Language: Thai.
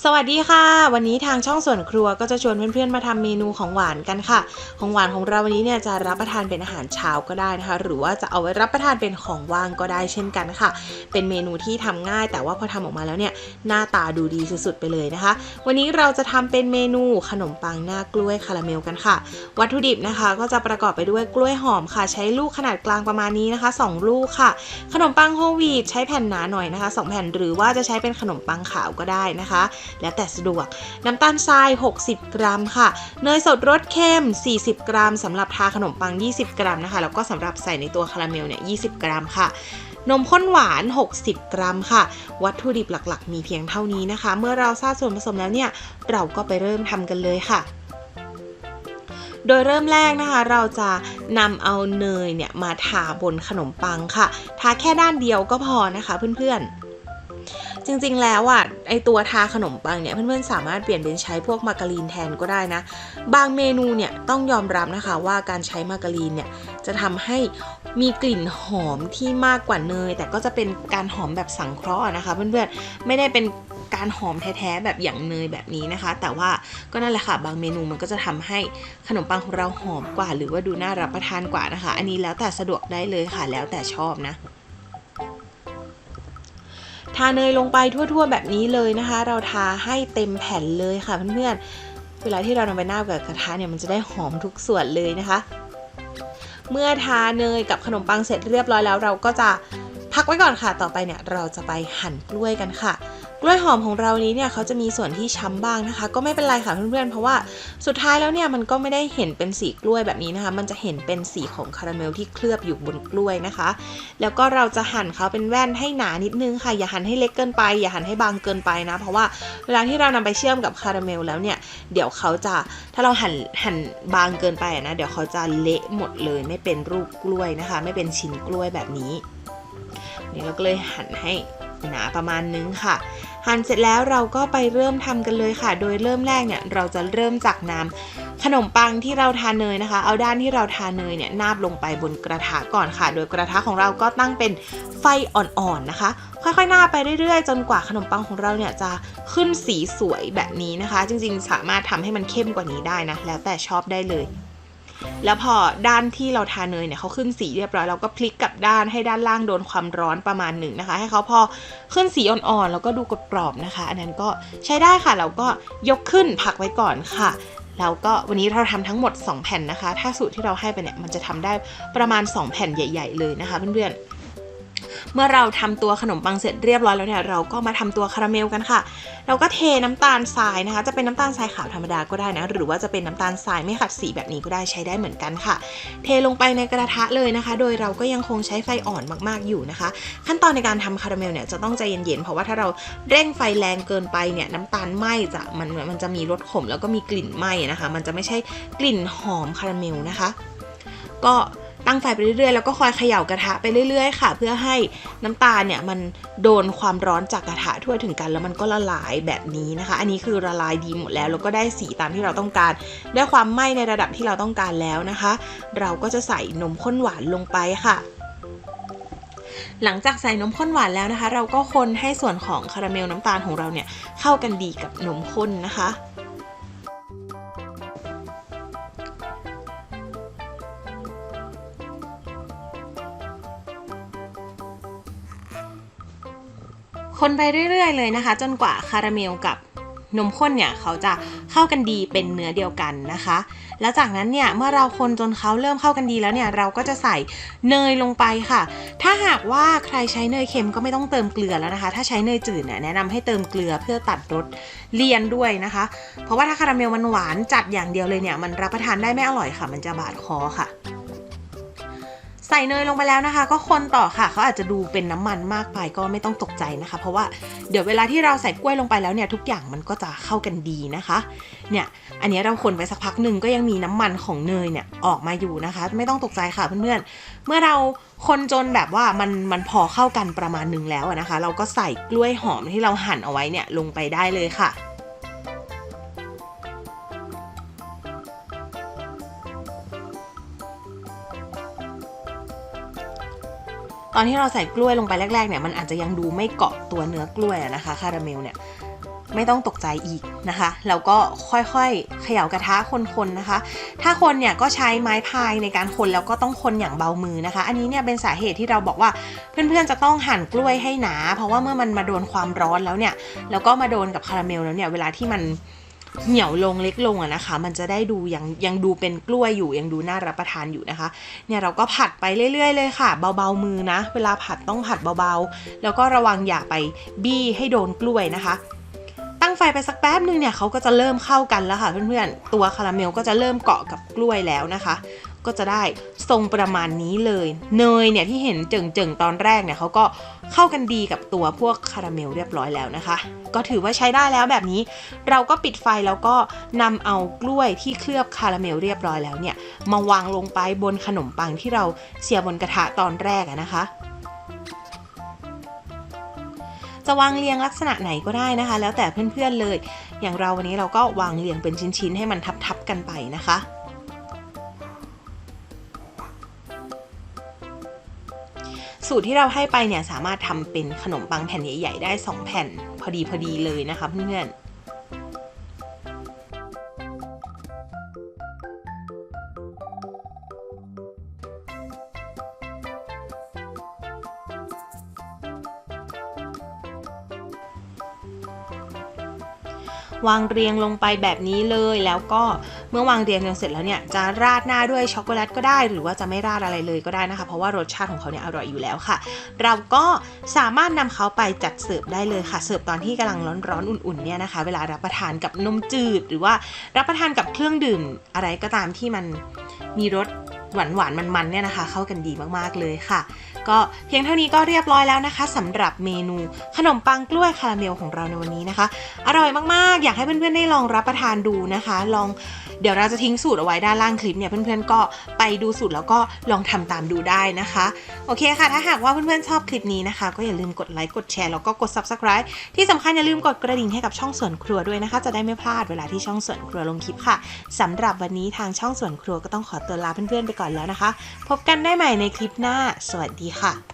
สวัสดีค่ะ วันนี้ทางช่องส่วนครัวก็จะชวนเพื่อนๆมาทำเมนูของหวานกันค่ะ ของหวานของเราวันนี้เนี่ยจะรับประทานเป็นอาหารเช้าก็ได้นะคะ หรือว่าจะเอาไว้รับประทานเป็นของว่างก็ได้เช่นกันค่ะ เป็นเมนูที่ทำง่าย แต่ว่าพอทำออกมาแล้วเนี่ยหน้าตาดูดีสุดๆไปเลยนะคะ วันนี้เราจะทำเป็นเมนูขนมปังหน้ากล้วยคาราเมลกันค่ะ วัตถุดิบนะคะ ก็จะประกอบไปด้วยกล้วยหอมค่ะ ใช้ลูกขนาดกลางประมาณนี้นะคะ 2 ลูกค่ะ ขนมปังโฮลวีตใช้แผ่นหนาหน่อยนะคะ 2 แผ่นหรือว่าจะใช้เป็นขนมปังขาวก็ได้นะคะแล้วแต่สะดวก น้ำตาลทราย 60 กรัมค่ะ เนยสดรสเค็ม 40 กรัมสำหรับทาขนมปัง 20 กรัมนะคะ แล้วก็สำหรับใส่ในตัวคาราเมลเนี่ย 20 กรัมค่ะนมข้นหวาน 60 กรัมค่ะ วัตถุดิบหลักๆ มีเพียงเท่านี้นะคะ เมื่อเราทราบส่วนผสมแล้วเนี่ย เราก็ไปเริ่มทำกันเลยค่ะ โดยเริ่มแรกนะคะ เราจะนำเอาเนยเนี่ยมาทาบนขนมปังค่ะ ทาแค่ด้านเดียวก็พอนะคะเพื่อนๆ จริงๆแล้วอะ อตัวทาขนมปังเนี่ยเพื่อนๆสามารถเปลี่ยนเป็นใช้พวกมาการีนแทนก็ได้นะ บางเมนูเนี่ยต้องยอมรับนะคะว่าการใช้มาการีนเนี่ยจะทำให้มีกลิ่นหอมที่มากกว่าเนย แต่ก็จะเป็นการหอมแบบสังเคราะห์นะคะเพื่อนๆไม่ได้เป็นการหอมแท้ๆแบบอย่างเนยแบบนี้นะคะ แต่ว่าก็นั่นแหละค่ะ บางเมนูมันก็จะทำให้ขนมปังของเราหอมกว่า หรือว่าดูน่ารับประทานกว่านะคะ อันนี้แล้วแต่สะดวกได้เลยค่ะแล้วแต่ชอบนะ ทาเนยลงไปทั่วๆ แบบนี้เลยนะคะ เราทาให้เต็มแผ่นเลยค่ะเพื่อนๆ เวลาที่เรานำไปนาบกับกระทะเนี่ยมันจะได้หอมทุกส่วนเลยนะคะ เมื่อทาเนยกับขนมปังเสร็จเรียบร้อยแล้ว เราก็จะพักไว้ก่อนค่ะ ต่อไปเนี่ยเราจะไปหั่นกล้วยกันค่ะ กล้วยหอมของเรานี้เนี่ยเขาจะมีส่วนที่ช้ำบ้างนะคะ ก็ไม่เป็นไรค่ะเพื่อนๆ เพราะว่าสุดท้ายแล้วเนี่ยมันก็ไม่ได้เห็นเป็นสีกล้วยแบบนี้นะคะ มันจะเห็นเป็นสีของคาราเมลที่เคลือบอยู่บนกล้วยนะคะ แล้วก็เราจะหั่นเขาเป็นแว่นให้หนานิดนึงค่ะ อย่าหั่นให้เล็กเกินไป อย่าหั่นให้บางเกินไปนะ เพราะว่าเวลาที่เรานำไปเชื่อมกับคาราเมลแล้วเนี่ย เดี๋ยวเขาจะ ถ้าเราหั่นหั่นบางเกินไปนะ เดี๋ยวเขาจะเละหมดเลย ไม่เป็นรูปกล้วยนะคะ ไม่เป็นชิ้นกล้วยแบบนี้ นี่เราก็เลยหั่นให้หนาประมาณนึงค่ะ หั่นเสร็จแล้วเราก็ไปเริ่มทำกันเลยค่ะ โดยเริ่มแรกเนี่ยเราจะเริ่มจากน้ำขนมปังที่เราทาเนยนะคะ เอาด้านที่เราทาเนยเนี่ยนาบลงไปบนกระทะก่อนค่ะ โดยกระทะของเราก็ตั้งเป็นไฟอ่อนๆนะคะ ค่อยๆนาบไปเรื่อยๆ จนกว่าขนมปังของเราเนี่ยจะขึ้นสีสวยแบบนี้นะคะ จริงๆ สามารถทำให้มันเข้มกว่านี้ได้นะ แล้วแต่ชอบได้เลย แล้วพอด้านที่เราทาเนยเนี่ยเขาขึ้นสีเรียบร้อยเราก็พลิกกลับด้านให้ด้านล่างโดนความร้อนประมาณหนึ่งนะคะ ให้เขาพอขึ้นสีอ่อนๆแล้วก็ดูกรอบๆนะคะ อันนั้นก็ใช้ได้ค่ะเราก็ยกขึ้นพักไว้ก่อนค่ะแล้วก็วันนี้เราทำทั้งหมด 2 แผ่นนะคะ ถ้าสูตรที่เราให้ไปเนี่ยมันจะทำได้ประมาณ 2 แผ่นใหญ่ ๆ เลยนะคะเพื่อนๆ เมื่อเราทำตัวขนมปังเสร็จเรียบร้อยแล้วเนี่ยเราก็มาทำตัวคาราเมลกันค่ะ เราก็เทน้ำตาลทรายนะคะ จะเป็นน้ำตาลทรายขาวธรรมดาก็ได้นะ หรือว่าจะเป็นน้ำตาลทรายไม่ขัดสีแบบนี้ก็ได้ใช้ได้เหมือนกันค่ะ เทลงไปในกระทะเลยนะคะ โดยเราก็ยังคงใช้ไฟอ่อนมากๆอยู่นะคะ ขั้นตอนในการทำคาราเมลเนี่ยจะต้องใจเย็นๆเพราะว่าถ้าเราเร่งไฟแรงเกินไปเนี่ยน้ำตาลไหม้จะมันมันจะมีรสขมแล้วก็มีกลิ่นไหม้นะคะ มันจะไม่ใช่กลิ่นหอมคาราเมลนะคะ ก็ ตั้งไฟไปเรื่อยๆ แล้วก็คอยเขย่ากระทะไปเรื่อยๆ ค่ะ เพื่อให้น้ำตาลเนี่ยมันโดนความร้อนจากกระทะทั่วถึงกัน แล้วมันก็ละลายแบบนี้นะคะ อันนี้คือละลายดีหมดแล้ว แล้วก็ได้สีตามที่เราต้องการ ได้ความไหม้ในระดับที่เราต้องการแล้วนะคะ เราก็จะใส่นมข้นหวานลงไปค่ะหลังจากใส่นมข้นหวานแล้วนะคะ เราก็คนให้ส่วนของคาราเมลน้ำตาลของเราเนี่ยเข้ากันดีกับนมข้นนะคะ คนไปเรื่อย ๆ เลยนะคะ จนกว่าคาราเมลกับนมข้นเนี่ยเขาจะเข้ากันดีเป็นเนื้อเดียวกันนะคะ แล้วจากนั้นเนี่ยเมื่อเราคนจนเขาเริ่มเข้ากันดีแล้วเนี่ยเราก็จะใส่เนยลงไปค่ะ ถ้าหากว่าใครใช้เนยเค็มก็ไม่ต้องเติมเกลือแล้วนะคะ ถ้าใช้เนยจืดเนี่ยแนะนำให้เติมเกลือเพื่อตัดรสเลี่ยนด้วยนะคะ เพราะว่าถ้าคาราเมลมันหวานจัดอย่างเดียวเลยเนี่ยมันรับประทานได้ไม่อร่อยค่ะ มันจะบาดคอค่ะ ใส่เนยลงไปแล้วนะคะ ก็คนต่อค่ะเขาอาจจะดูเป็นน้ำมันมากไปก็ไม่ต้องตกใจนะคะ เพราะว่าเดี๋ยวเวลาที่เราใส่กล้วยลงไปแล้วเนี่ยทุกอย่างมันก็จะเข้ากันดีนะคะ เนี่ยอันนี้เราคนไปสักพักหนึ่งก็ยังมีน้ำมันของเนยเนี่ยออกมาอยู่นะคะ ไม่ต้องตกใจค่ะเพื่อนๆ เมื่อเราคนจนแบบว่ามันมันพอเข้ากันประมาณหนึ่งแล้วนะคะ เราก็ใส่กล้วยหอมที่เราหั่นเอาไว้เนี่ยลงไปได้เลยค่ะ ตอนที่เราใส่กล้วยลงไปแรกๆเนี่ยมันอาจจะยังดูไม่เกาะตัวเนื้อกล้วยนะคะคาราเมลเนี่ยไม่ต้องตกใจอีกนะคะ แล้วก็ค่อยๆเขย่ากระทะคนๆนะคะ ถ้าคนเนี่ยก็ใช้ไม้พายในการคนแล้วก็ต้องคนอย่างเบามือนะคะ อันนี้เนี่ยเป็นสาเหตุที่เราบอกว่าเพื่อนๆจะต้องหั่นกล้วยให้หนา เพราะว่าเมื่อมันมาโดนความร้อนแล้วเนี่ย แล้วก็มาโดนกับคาราเมลแล้วเนี่ย เวลาที่มัน เหี่ยวลงเล็กลงอะนะคะ มันจะได้ดูยังยังดูเป็นกล้วยอยู่ยังดูน่ารับประทานอยู่นะคะ เนี่ยเราก็ผัดไปเรื่อย ๆ เลยค่ะ เบาๆมือนะ เวลาผัดต้องผัดเบาๆ แล้วก็ระวังอย่าไปบี้ให้โดนกล้วยนะคะตั้งไฟไปสักแป๊บนึงเนี่ยเขาก็จะเริ่มเข้ากันแล้วค่ะเพื่อนๆ ตัวคาราเมลก็จะเริ่มเกาะกับกล้วยแล้วนะคะ ก็จะได้ทรงประมาณนี้เลย เนยเนี่ยที่เห็นเจิ่งๆตอนแรกเนี่ยเขาก็เข้ากันดีกับตัวพวกคาราเมลเรียบร้อยแล้วนะคะ ก็ถือว่าใช้ได้แล้วแบบนี้ เราก็ปิดไฟแล้วก็นำเอากล้วยที่เคลือบคาราเมลเรียบร้อยแล้วเนี่ยมาวางลงไปบนขนมปังที่เราเสียบนกระทะตอนแรกนะคะจะวางเรียงลักษณะไหนก็ได้นะคะ แล้วแต่เพื่อนๆเลย อย่างเราวันนี้เราก็วางเรียงเป็นชิ้นๆ ให้มันทับๆกันไปนะคะ สูตรที่เราให้ไปเนี่ยสามารถทำเป็นขนมปังแผ่นใหญ่ ๆ ได้ 2 แผ่นพอดีพอดีเลยนะคะเพื่อนๆ วางเรียงลงไปแบบนี้เลยแล้วก็เมื่อวางเรียงจนเสร็จแล้วเนี่ยจะราดหน้าด้วยช็อกโกแลตก็ได้ หรือว่าจะไม่ราดอะไรเลยก็ได้นะคะ เพราะว่ารสชาติของเขาเนี่ยอร่อยอยู่แล้วค่ะ เราก็สามารถนำเขาไปจัดเสิร์ฟได้เลยค่ะเสิร์ฟตอนที่กำลังร้อนๆอุ่นๆเนี่ยนะคะ เวลารับประทานกับนมจืด หรือว่ารับประทานกับเครื่องดื่มอะไรก็ตามที่มันมีรส หวานหวานมันๆเนี่ยนะคะ เข้ากันดีมากๆเลยค่ะ ก็เพียงเท่านี้ก็เรียบร้อยแล้วนะคะสำหรับเมนูขนมปังกล้วยคาราเมลของเราในวันนี้นะคะ อร่อยมากๆ อยากให้เพื่อนๆได้ลองรับประทานดูนะคะ ลอง เดี๋ยวเราจะทิ้งสูตรเอาไว้ด้านล่างคลิปเนี่ยเพื่อนๆก็ไปดูสูตรแล้วก็ลองทำตามดูได้นะคะ โอเคค่ะ ถ้าหากว่าเพื่อนๆชอบคลิปนี้นะคะ ก็อย่าลืมกดไลค์กดแชร์แล้วก็กด subscribe ที่สำคัญอย่าลืมกดกระดิ่งให้กับช่องส่วนครัวด้วยนะคะ จะได้ไม่พลาดเวลาที่ช่องส่วนครัวลงคลิปค่ะสำหรับวันนี้ทางช่องส่วนครัวก็ต้องขอตัวลาเพื่อนๆไปก่อนแล้วนะคะ พบกันได้ใหม่ในคลิปหน้า สวัสดีค่ะ